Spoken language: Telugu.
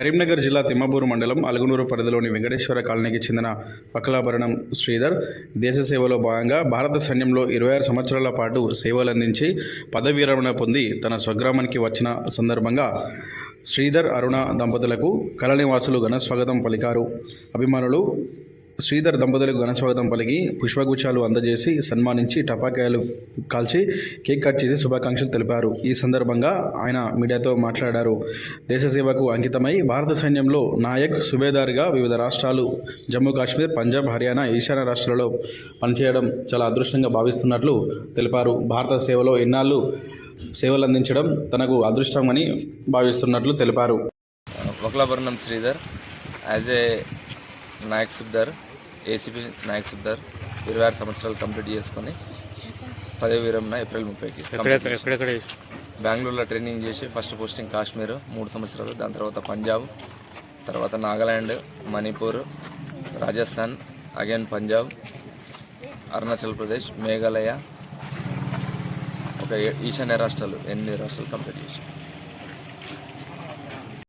కరీంనగర్ జిల్లా తిమ్మపూరు మండలం అలుగునూరు పరిధిలోని వెంకటేశ్వర కాలనీకి చెందిన వకలాభరణం శ్రీధర్ దేశ సేవలో భాగంగా భారత సైన్యంలో ఇరవై ఆరు సంవత్సరాల పాటు సేవలందించి పదవీ విరమణ పొంది తన స్వగ్రామానికి వచ్చిన సందర్భంగా శ్రీధర్ అరుణ దంపతులకు కళనివాసులు ఘన స్వాగతం పలికారు. అభిమానులు శ్రీధర్ దంపతులకు ఘన స్వాగతం పలికి పుష్పగుచ్చాలు అందజేసి సన్మానించి టపాకాయలు కాల్చి కేక్ కట్ చేసి శుభాకాంక్షలు తెలిపారు. ఈ సందర్భంగా ఆయన మీడియాతో మాట్లాడారు. దేశ సేవకు అంకితమై భారత సైన్యంలో నాయక్ సుబేదార్గా వివిధ రాష్ట్రాలు జమ్మూ కాశ్మీర్ పంజాబ్ హర్యానా ఈశాన్య రాష్ట్రాలలో పనిచేయడం చాలా అదృష్టంగా భావిస్తున్నట్లు తెలిపారు. భారత సేవలో ఎన్నాళ్ళు సేవలు అందించడం తనకు అదృష్టమని భావిస్తున్నట్లు తెలిపారు. Vakalabharanam Sridhar. As a Nayak Suddar ACP Nayak Suddar ఇరవై ఆరు సంవత్సరాలు కంప్లీట్ చేసుకొని పదవి విరమణ ఏప్రిల్ ముప్పైకి బెంగళూరులో ట్రైనింగ్ చేసి ఫస్ట్ పోస్టింగ్ కాశ్మీర్ మూడు సంవత్సరాలు దాని తర్వాత పంజాబ్ తర్వాత నాగాలాండ్ మణిపూర్ రాజస్థాన్ అగైన్ పంజాబ్ అరుణాచల్ ప్రదేశ్ మేఘాలయ ఒక ఈశాన్య రాష్ట్రాలు ఎనిమిది రాష్ట్రాలు కంప్లీట్ చేసి